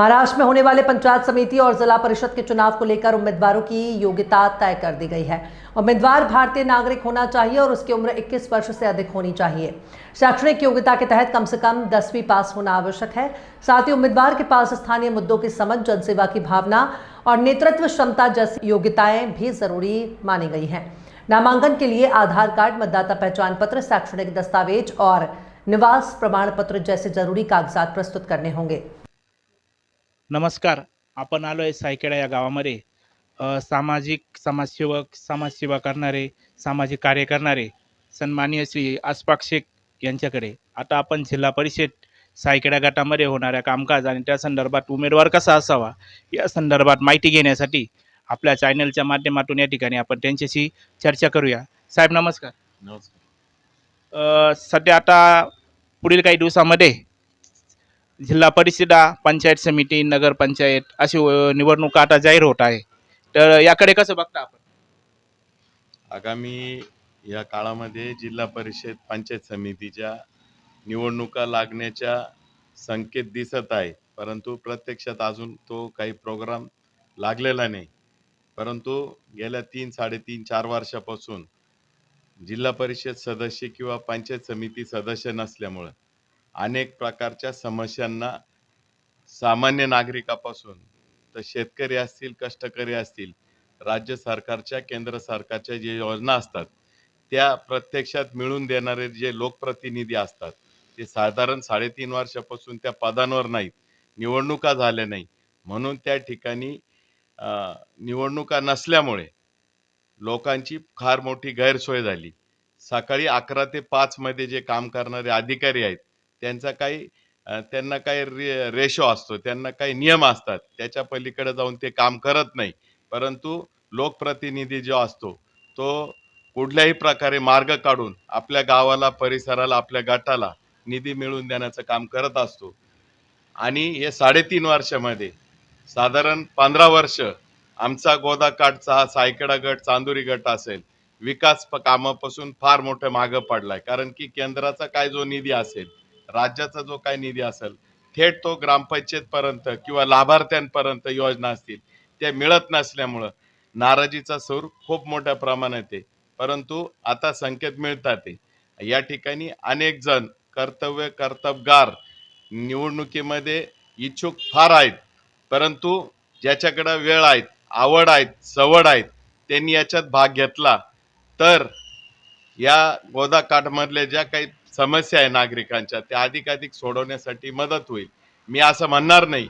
महाराष्ट्र में होने वाले पंचायत समिति और जिला परिषद के चुनाव को लेकर उम्मीदवारों की योग्यता तय कर दी गई है। उम्मीदवार भारतीय नागरिक होना चाहिए और उसकी उम्र 21 वर्ष से अधिक होनी चाहिए। शैक्षणिक योग्यता के तहत कम से कम दसवीं पास होना आवश्यक है। साथ ही उम्मीदवार के पास स्थानीय मुद्दों की समझ, जनसेवा की भावना और नेतृत्व क्षमता जैसी योग्यताएँ भी ज़रूरी मानी गई हैं। नामांकन के लिए आधार कार्ड, मतदाता पहचान पत्र, शैक्षणिक दस्तावेज़ और निवास प्रमाण पत्र जैसे ज़रूरी कागजात प्रस्तुत करने होंगे। नमस्कार आपण आलो आहे सायखेडा या गावामध्ये. सामाजिक समाजसेवक समाजसेवा करणारे सामाजिक कार्य करणारे सन्माननीय श्री आसपाक शेख यांच्याकडे. आता आपण जिल्हा परिषद सायखेडा गटामध्ये होणाऱ्या कामकाज आणि त्या संदर्भात उमेदवार कसा असावा या संदर्भात माहिती घेण्यासाठी आपल्या चॅनलच्या माध्यमातून या ठिकाणी आपण त्यांच्याशी चर्चा करूया. साहेब नमस्कार. नमस्कार. सध्या आता पुढील काही दिवसामध्ये जिल्हा परिषदा पंचायत समिती नगरपंचायत अशी निवडणूक निवडणुका आता जाहीर होत आहे. तर याकडे कसं बघता आपण? आगामी या काळामध्ये जिल्हा परिषद पंचायत समितीच्या निवडणुका लागण्याच्या संकेत दिसत आहे. परंतु प्रत्यक्षात अजून तो काही प्रोग्राम लागलेला नाही. परंतु गेल्या तीन साडेतीन चार वर्षापासून जिल्हा परिषद सदस्य किंवा पंचायत समिती सदस्य नसल्यामुळं अनेक प्रकारच्या समस्यांना सामान्य नागरिकापासून तर शेतकरी असतील कष्टकरी असतील राज्य सरकारच्या केंद्र सरकारच्या जे योजना असतात त्या प्रत्यक्षात मिळून देणारे जे लोकप्रतिनिधी असतात ते साधारण साडेतीन वर्षापासून त्या पदांवर नाहीत निवडणुका झाल्या नाही म्हणून त्या ठिकाणी निवडणुका नसल्यामुळे लोकांची फार मोठी गैरसोय झाली. सकाळी अकरा ते पाचमध्ये जे काम करणारे अधिकारी आहेत त्यांचा काही त्यांना काही रे रेशो असतो त्यांना काही नियम असतात. त्याच्या पलीकडे जाऊन ते काम करत नाही. परंतु लोकप्रतिनिधी जो असतो तो कुठल्याही प्रकारे मार्ग काढून आपल्या गावाला परिसराला आपल्या गटाला निधी मिळवून देण्याचं काम करत असतो. आणि हे साडेतीन वर्षामध्ये साधारण पंधरा वर्ष आमचा गोदाकाठचा हा सायकडा गट चांदुरी गट असेल विकास कामापासून फार मोठं मागं पडलाय. कारण की केंद्राचा काय जो निधी असेल राज्याचा जो काय निधी असेल थेट तो ग्रामपंचायत पर्यंत किंवा लाभार्थ्यांपर्यंत योजना असतील त्या मिळत नसल्यामुळं नाराजीचा सूर खूप मोठ्या प्रमाणात आहे परंतु आता संकेत मिळतात आहे या ठिकाणी अनेक जण कर्तव्य कर्तबगार निवडणुकीमध्ये इच्छुक फार आहेत. परंतु ज्याच्याकडं वेळ आहेत आवड आहेत सवड आहेत त्यांनी याच्यात भाग घेतला. तर या गोदाकाठमधल्या ज्या काही समस्या आहे नागरिकांच्या. त्या अधिकाधिक सोडवण्यासाठी मदत होईल. मी असं म्हणणार नाही.